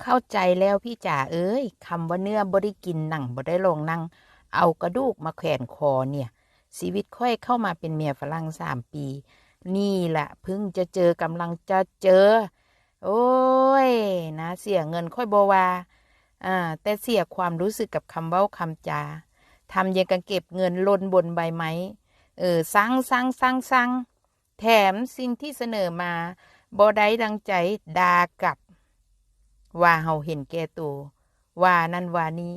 เข้าใจแล้วพี่จ๋าเอ้ยคำว่าเนื้อบ่ได้กินหนังบ่ได้ลงนั่ง เอากระดูกมาแขวนคอเนี่ย ชีวิตค่อยเข้ามาเป็นเมียฝรั่งสามปี นี่แหละพิ่งจะเจอกำลังจะเจอ โอ้ย นะ เสียเงินค่อยบวาอ่าแต่เสียความรู้สึกกับคำเว้าคำจาทำยังกันเก็บเงินลนบนใบไม้เออสั่งสั่งสั่งสั่งแถมสิ่งที่เสนอมาบ่ได้ดังใจดากลับ ว่าเฮาเห็นแก่ตัวว่านั่นว่านี้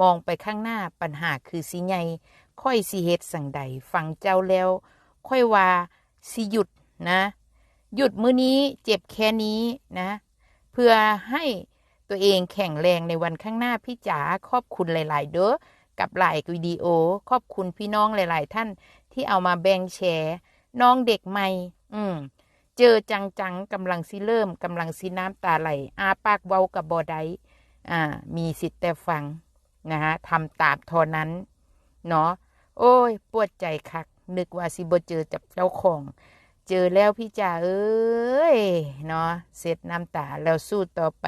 มองไปข้างหน้าปัญหาคือสิใหญ่ค่อยสิเฮ็ดสั่งใดฟังเจ้าแล้ว ค่อยว่าสิหยุดนะ หยุดมื้อนี้เจ็บแค่นี้นะ เพื่อให้ตัวเองแข็งแรงในวันข้างหน้าพี่จ๋าขอบคุณหลาย ๆ เด้อกับหลายวิดีโอขอบคุณพี่น้องหลาย ๆ ท่านที่เอามาแบ่งแชร์ น้องเด็กใหม่ อืม เจอจังๆกำลังสิเริ่มกำลังสิน้ำตาไหลอาปากเว้ากับบอไดอ่า มีสิทธิ์แต่ฟังนะฮะทำตามทอนั้นเนาะโอ้ย ปวดใจคัก นึกว่าสิบ่เจอจับเจ้าของ เจอแล้วพี่จ่าเอ้ยเนาะเสร็จน้ำตาแล้วสู้ต่อไป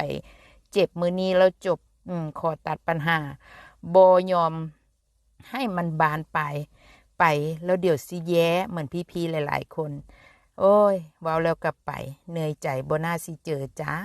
เจ็บมือนี้แล้วจบอืมขอตัดปัญหาบอยอมให้มันบานไปไปแล้วเดี๋ยวสิแย้เหมือนพี่ๆหลาย ๆ คน โอ้ยว้าแล้วกลับไปเหนื่อยใจบน่าสิเจอจ้า